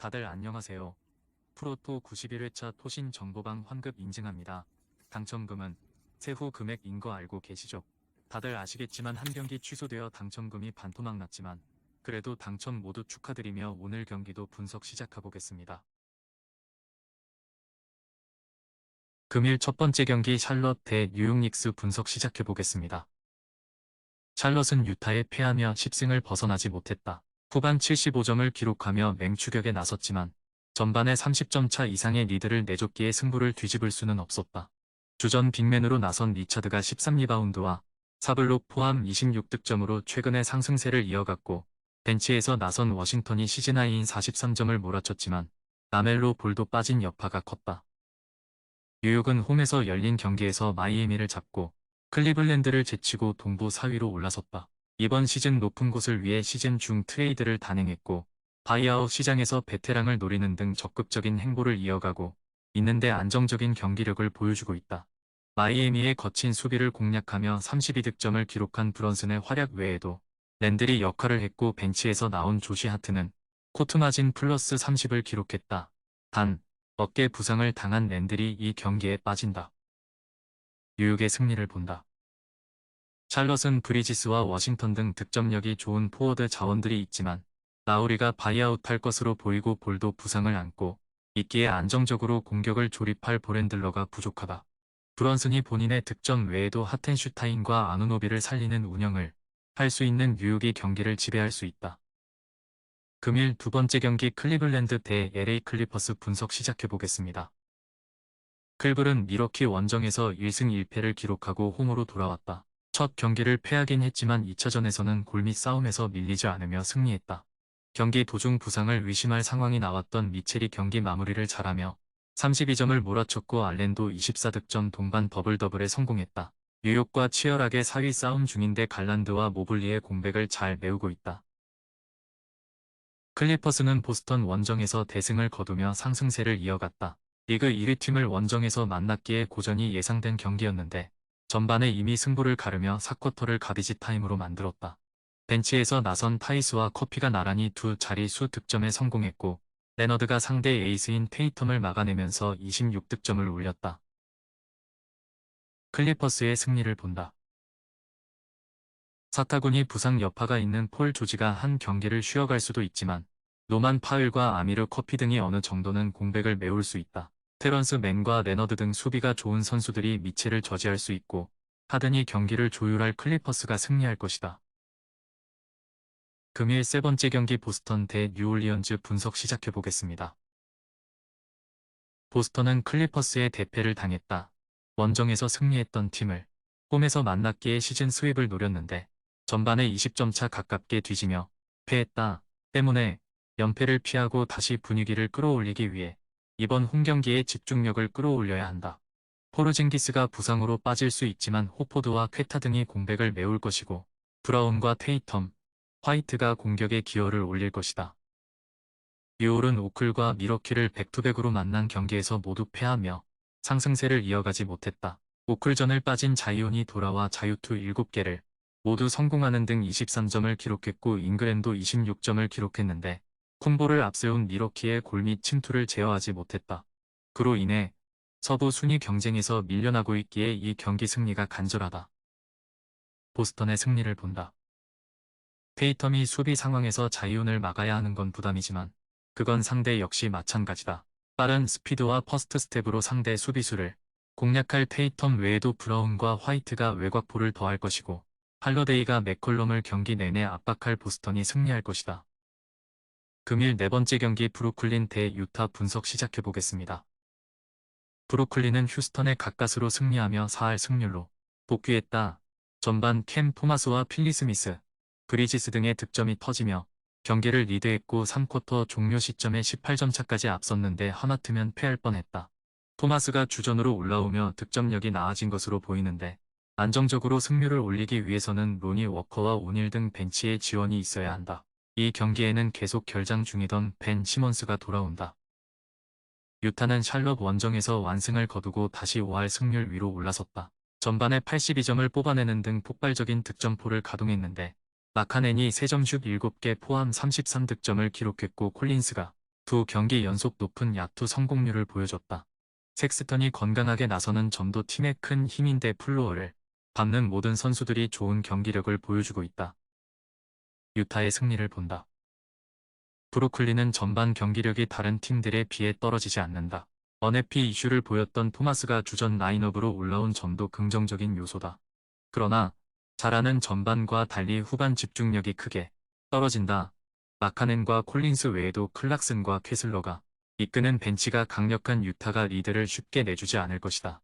다들 안녕하세요. 프로토 91회차 토신 정보방 환급 인증합니다. 당첨금은 세후 금액인 거 알고 계시죠? 다들 아시겠지만 한 경기 취소되어 당첨금이 반토막 났지만 그래도 당첨 모두 축하드리며 오늘 경기도 분석 시작해보겠습니다. 금일 첫 번째 경기 샬럿 대 뉴욕 닉스 분석 시작해보겠습니다. 샬럿은 유타에 패하며 10승을 벗어나지 못했다. 후반 75점을 기록하며 맹추격에 나섰지만 전반에 30점 차 이상의 리드를 내줬기에 승부를 뒤집을 수는 없었다. 주전 빅맨으로 나선 리차드가 13리바운드와 사블록 포함 26득점으로 최근의 상승세를 이어갔고 벤치에서 나선 워싱턴이 시즌 하이인 43점을 몰아쳤지만 라멜로 볼도 빠진 여파가 컸다. 뉴욕은 홈에서 열린 경기에서 마이애미를 잡고 클리블랜드를 제치고 동부 4위로 올라섰다. 이번 시즌 높은 곳을 위해 시즌 중 트레이드를 단행했고 바이아웃 시장에서 베테랑을 노리는 등 적극적인 행보를 이어가고 있는데 안정적인 경기력을 보여주고 있다. 마이애미의 거친 수비를 공략하며 32득점을 기록한 브런슨의 활약 외에도 랜들이 역할을 했고 벤치에서 나온 조시 하트는 코트 마진 플러스 30을 기록했다. 단, 어깨 부상을 당한 랜들이 이 경기에 빠진다. 뉴욕의 승리를 본다. 찰럿은 브리지스와 워싱턴 등 득점력이 좋은 포워드 자원들이 있지만 라우리가 바이아웃할 것으로 보이고 볼도 부상을 안고 있기에 안정적으로 공격을 조립할 보렌들러가 부족하다. 브런슨이 본인의 득점 외에도 하텐슈타인과 아누노비를 살리는 운영을 할 수 있는 뉴욕이 경기를 지배할 수 있다. 금일 두 번째 경기 클리블랜드 대 LA 클리퍼스 분석 시작해보겠습니다. 클블은 미러키 원정에서 1승 1패를 기록하고 홈으로 돌아왔다. 첫 경기를 패하긴 했지만 2차전에서는 골밑 싸움에서 밀리지 않으며 승리했다. 경기 도중 부상을 의심할 상황이 나왔던 미첼이 경기 마무리를 잘하며 32점을 몰아쳤고 알렌도 24득점 동반 더블 더블에 성공했다. 뉴욕과 치열하게 4위 싸움 중인데 갈란드와 모블리의 공백을 잘 메우고 있다. 클리퍼스는 보스턴 원정에서 대승을 거두며 상승세를 이어갔다. 리그 1위 팀을 원정에서 만났기에 고전이 예상된 경기였는데 전반에 이미 승부를 가르며 4쿼터를 가비지 타임으로 만들었다. 벤치에서 나선 타이스와 커피가 나란히 두 자릿수 득점에 성공했고 레너드가 상대 에이스인 테이텀을 막아내면서 26득점을 올렸다. 클리퍼스의 승리를 본다. 사타군이 부상 여파가 있는 폴 조지가 한 경기를 쉬어갈 수도 있지만 노만 파일과 아미르 커피 등이 어느 정도는 공백을 메울 수 있다. 테런스 맨과 레너드 등 수비가 좋은 선수들이 미첼을 저지할 수 있고 하든이 경기를 조율할 클리퍼스가 승리할 것이다. 금일 세 번째 경기 보스턴 대 뉴올리언즈 분석 시작해보겠습니다. 보스턴은 클리퍼스의 대패를 당했다. 원정에서 승리했던 팀을 홈에서 만났기에 시즌 스윕을 노렸는데 전반에 20점 차 가깝게 뒤지며 패했다. 때문에 연패를 피하고 다시 분위기를 끌어올리기 위해 이번 홈 경기에 집중력을 끌어올려야 한다. 포르징기스가 부상으로 빠질 수 있지만 호포드와 쾌타 등이 공백을 메울 것이고 브라운과 테이텀, 화이트가 공격에 기여를 올릴 것이다. 유올은 오클과 미러키를 백투백으로 만난 경기에서 모두 패하며 상승세를 이어가지 못했다. 오클전을 빠진 자이온이 돌아와 자유투 7개를 모두 성공하는 등 23점을 기록했고 잉그랜도 26점을 기록했는데 콤보를 앞세운 미러키의 골밑 침투를 제어하지 못했다. 그로 인해 서부 순위 경쟁에서 밀려나고 있기에 이 경기 승리가 간절하다. 보스턴의 승리를 본다. 페이텀이 수비 상황에서 자이온을 막아야 하는 건 부담이지만 그건 상대 역시 마찬가지다. 빠른 스피드와 퍼스트 스텝으로 상대 수비수를 공략할 테이텀 외에도 브라운과 화이트가 외곽포를 더할 것이고 할러데이가 맥컬럼을 경기 내내 압박할 보스턴이 승리할 것이다. 금일 네 번째 경기 브루클린 대 유타 분석 시작해보겠습니다. 브루클린은 휴스턴의 가까스로 승리하며 4할 승률로 복귀했다. 전반 캠 토마스와 필리 스미스, 브리지스 등의 득점이 터지며 경기를 리드했고 3쿼터 종료 시점에 18점 차까지 앞섰는데 하마트면 패할 뻔했다. 토마스가 주전으로 올라오며 득점력이 나아진 것으로 보이는데 안정적으로 승률을 올리기 위해서는 로니 워커와 오닐 등 벤치에 지원이 있어야 한다. 이 경기에는 계속 결장 중이던 벤 시몬스가 돌아온다. 유타는 샬럿 원정에서 완승을 거두고 다시 5할 승률 위로 올라섰다. 전반에 82점을 뽑아내는 등 폭발적인 득점포를 가동했는데 마카넨이 3점 슛 7개 포함 33득점을 기록했고 콜린스가 두 경기 연속 높은 야투 성공률을 보여줬다. 섹스턴이 건강하게 나서는 점도 팀의 큰 힘인데 플로어를 밟는 모든 선수들이 좋은 경기력을 보여주고 있다. 유타의 승리를 본다. 브루클린은 전반 경기력이 다른 팀들에 비해 떨어지지 않는다. 언해피 이슈를 보였던 토마스가 주전 라인업으로 올라온 점도 긍정적인 요소다. 그러나 잘하는 전반과 달리 후반 집중력이 크게 떨어진다. 마카넨과 콜린스 외에도 클락슨과 캐슬러가 이끄는 벤치가 강력한 유타가 리드를 쉽게 내주지 않을 것이다.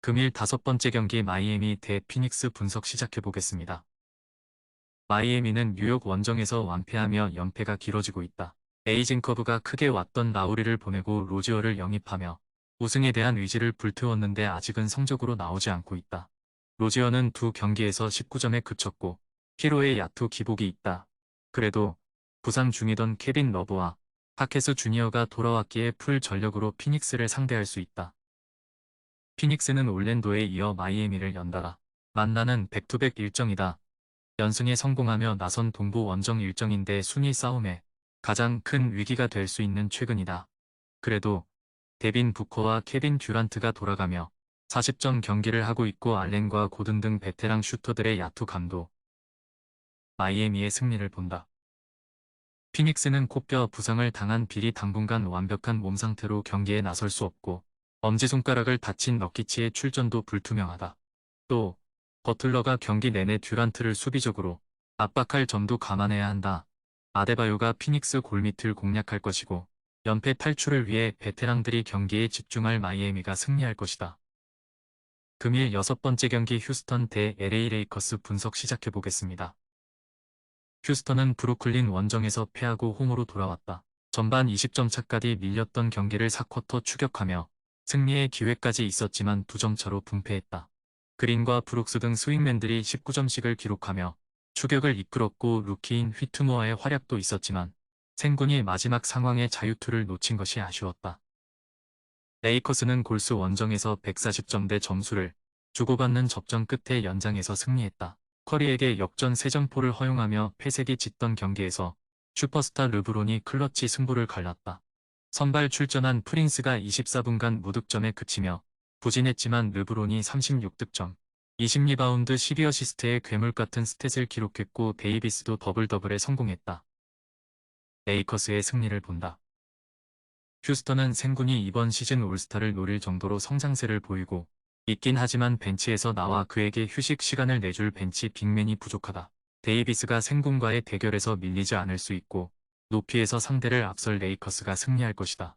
금일 다섯 번째 경기 마이애미 대 피닉스 분석 시작해 보겠습니다. 마이애미는 뉴욕 원정에서 완패하며 연패가 길어지고 있다. 에이징 커브가 크게 왔던 라우리를 보내고 로지어를 영입하며 우승에 대한 의지를 불태웠는데 아직은 성적으로 나오지 않고 있다. 로지어는 두 경기에서 19점에 그쳤고 피로의 야투 기복이 있다. 그래도 부상 중이던 케빈 러브와 파케스 주니어가 돌아왔기에 풀 전력으로 피닉스를 상대할 수 있다. 피닉스는 올랜도에 이어 마이애미를 연달아 만나는 백투백 일정이다. 연승에 성공하며 나선 동부 원정 일정인데 순위 싸움에 가장 큰 위기가 될 수 있는 최근이다. 그래도 데빈 부커와 케빈 듀란트가 돌아가며 40점 경기를 하고 있고 알렌과 고든 등 베테랑 슈터들의 야투 감도 마이애미의 승리를 본다. 피닉스는 코뼈 부상을 당한 비리 당분간 완벽한 몸 상태로 경기에 나설 수 없고 엄지손가락을 다친 럭키치의 출전도 불투명하다. 또 버틀러가 경기 내내 듀란트를 수비적으로 압박할 점도 감안해야 한다. 아데바요가 피닉스 골밑을 공략할 것이고 연패 탈출을 위해 베테랑들이 경기에 집중할 마이애미가 승리할 것이다. 금일 여섯 번째 경기 휴스턴 대 LA 레이커스 분석 시작해 보겠습니다. 휴스턴은 브루클린 원정에서 패하고 홈으로 돌아왔다. 전반 20점 차까지 밀렸던 경기를 4쿼터 추격하며 승리의 기회까지 있었지만 2점 차로 분패했다. 그린과 브룩스 등 스윙맨들이 19점씩을 기록하며 추격을 이끌었고 루키인 휘트무어의 활약도 있었지만 생군이 마지막 상황에 자유투를 놓친 것이 아쉬웠다. 레이커스는 골스 원정에서 140점대 점수를 주고받는 접전 끝에 연장에서 승리했다. 커리에게 역전 3점포를 허용하며 패색이 짙던 경기에서 슈퍼스타 르브론이 클러치 승부를 갈랐다. 선발 출전한 프린스가 24분간 무득점에 그치며 부진했지만 르브론이 36득점, 20리바운드 12어시스트의 괴물 같은 스탯을 기록했고 데이비스도 더블 더블에 성공했다. 레이커스의 승리를 본다. 휴스턴은 생군이 이번 시즌 올스타를 노릴 정도로 성장세를 보이고 있긴 하지만 벤치에서 나와 그에게 휴식 시간을 내줄 벤치 빅맨이 부족하다. 데이비스가 생군과의 대결에서 밀리지 않을 수 있고 높이에서 상대를 앞설 레이커스가 승리할 것이다.